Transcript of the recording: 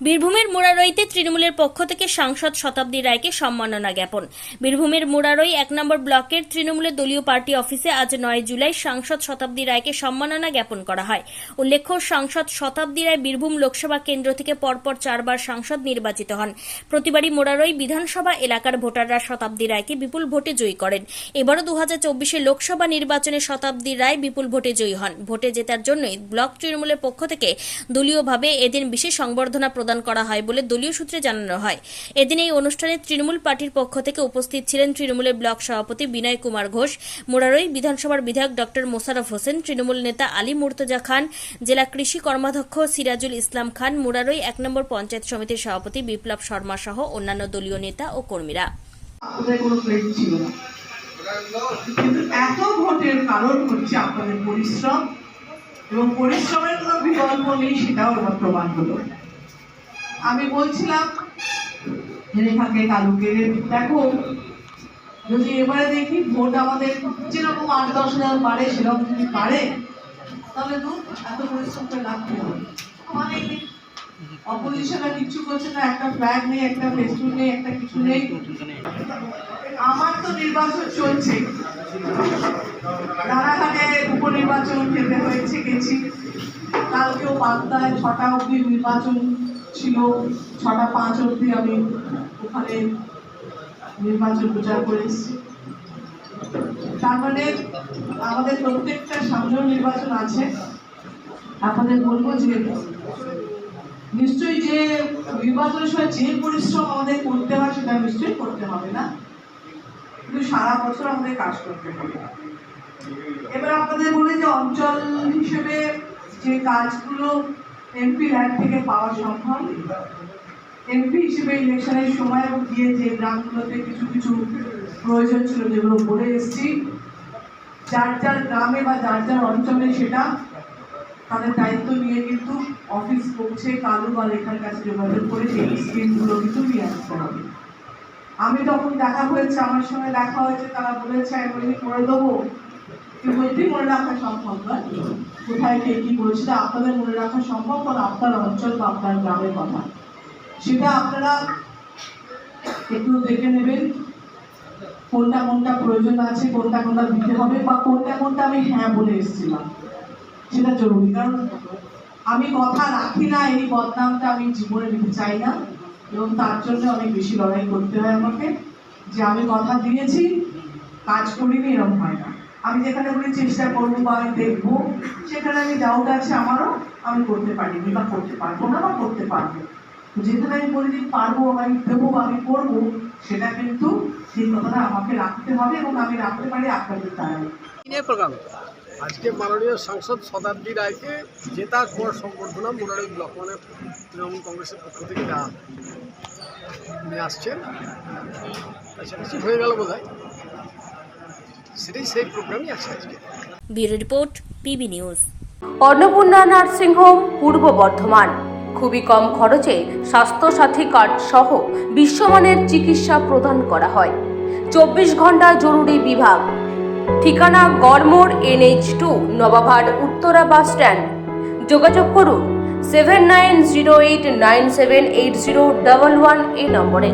বীরভূমের মুরারইতে তৃণমূলের পক্ষ থেকে সাংসদ শতাব্দী রায়কে সম্মাননা জ্ঞাপন। বীরভূমের মুরারই এক নম্বর ব্লকের তৃণমূলের দলীয় পার্টি অফিসে আজ নয় জুলাই সাংসদ শতাব্দী রায়কে সম্মাননা জ্ঞাপন করা হয়। উল্লেখ্য, সাংসদ শতাব্দী রায় বীরভূম লোকসভা কেন্দ্র থেকে পরপর চারবার সাংসদ নির্বাচিত হন। প্রতিবারই মুরারই বিধানসভা এলাকার ভোটাররা শতাব্দী রায়কে বিপুল ভোটে জয়ী করেন। এবারও দু হাজার লোকসভা নির্বাচনে শতাব্দী রায় বিপুল ভোটে জয়ী হন। ভোটে জেতার জন্যই ব্লক তৃণমূলের পক্ষ থেকে দলীয়ভাবে এদিন বিশেষ সংবর্ধনা প্রদান করা হয় বলে দলীয় সূত্রে জানানো হয়। এদিন এই অনুষ্ঠানে তৃণমূল পার্টির পক্ষ থেকে উপস্থিত ছিলেন তৃণমূলের ব্লক সভাপতি বিনয় কুমার ঘোষ, মোরারই বিধানসভার বিধায়ক ডক্টর মোশারফ হোসেন, তৃণমূল নেতা আলী মুর্তজা খান, জেলা কৃষি কর্মাধ্যক্ষ সিরাজুল ইসলাম খান, মুরারই এক নম্বর পঞ্চায়েত সমিতির সভাপতি বিপ্লব শর্মা সহ অন্যান্য দলীয় নেতা ও কর্মীরা। এত ভোটের কারণ হচ্ছে আপনাদের পরিশ্রম এবং পরিশ্রমের কোনো বিকল্প নেই সেটাও প্রমাণ হলো। আমি বলছিলাম রেখাকে কালুকে। দেখো, যদি এবারে দেখি ভোট আমাদের যেরকম আট, দশ হাজার বাড়ে, সেরকম যদি বাড়ে, তাহলে তো এত পরিশ্রম করে লাভ কি হবে মানে অপোজিশনরা কিচ্ছু করছে না, একটা ফ্ল্যাগ নেই, একটা ফেস্টুন নেই, একটা কিছু নেই। আমার তো নির্বাচন চলছে। রানাঘাটে উপনির্বাচন খেতে হয়েছে, গেছি। কালকেও বাগদায় ছটা অবধি নির্বাচন ছিল ছটা পাঁচ অবধি আমি ওখানে নির্বাচন প্রচার করে এসেছি। তার মানে আমাদের প্রত্যেকটা সামনেও নির্বাচন আছে। আপনাদের বলব যে নিশ্চয়ই যে নির্বাচনের সময় যে পরিশ্রম আমাদের করতে হয় সেটা নিশ্চয়ই করতে হবে না। কিন্তু সারা বছর আমাদের কাজ করতে হবে। এবার আপনাদের বলি যে অঞ্চল হিসেবে যে কাজগুলো এমপি ল্যান্ড থেকে পাওয়া সম্ভব। এমপি হিসেবে ইলেকশনের সময় গিয়ে যে গ্রামগুলোতে কিছু কিছু প্রয়োজন ছিল যেগুলো বলে এসেছি, যার যার গ্রামে বা যার যার অঞ্চলে সেটা তাদের দায়িত্ব নিয়ে কিন্তু অফিস পৌঁছে কালু বা লেখার কাছে যোগাযোগ করে সেই স্কিমগুলো কিন্তু নিয়ে আসতে হবে। আমি তখন দেখা হয়েছে, আমার সঙ্গে দেখা হয়েছে, তারা বলেছে, আমি করে দেবো। এটি মনে রাখা সম্ভব নয়। কোথায় কে কি বলেছিল আপনাদের মনে রাখা সম্ভব কারণ আপনার অঞ্চল বা আপনার গ্রামের কথা। সেটা আপনারা একটু দেখে নেবেন, কোনটা কোনটা প্রয়োজন আছে, কোনটা কোনটা দিতে হবে বা কোনটা কোনটা আমি হ্যাঁ বলে এসেছিলাম। সেটা জরুরি, কারণ আমি কথা রাখি না, এই বদনামটা আমি জীবনে নিতে চাই না, এবং তার জন্য অনেক বেশি লড়াই করতে হয় আমাকে। যে আমি কথা দিয়েছি, কাজ করিনি, এরকম হয় না। আমি যেখানে বলি চেষ্টা করব বা আমি দেখব সেখানে আমি ডাউট আছে আমারও আমি করতে পারিনি বা করতে পারব না বা করতে পারব। যেখানে আমি বলি যে পারব আমি দেবো বা আমি করব সেটা কিন্তু সেই কথাটা আমাকে রাখতে হবে এবং আমি রাখতে পারি আপনাদের দিনের আজকে মাননীয় সাংসদ শতাব্দী রায়কে জেতার পর সংবর্ধনা মোরারি ব্লক মানে তৃণমূল কংগ্রেসের পক্ষ থেকে দেওয়া উনি আসছেন কাছাকাছি হয়ে গেল বোধ হয় সেটাই সেই প্রোগ্রামই আছে আজকে। Bureau report PB news. Annapurna nursing home Purba Bardhaman. খুবই কম খরচে স্বাস্থ্যসাথী কার্ড সহ বিশ্বমানের চিকিৎসা প্রদান করা হয়। চব্বিশ ঘণ্টা জরুরি বিভাগ। ঠিকানা গড়মোড় এনএইচ টু নবাভার উত্তরা বাস স্ট্যান্ড। যোগাযোগ করুন seven nine zero eight nine seven eight zero double one এই নম্বরে।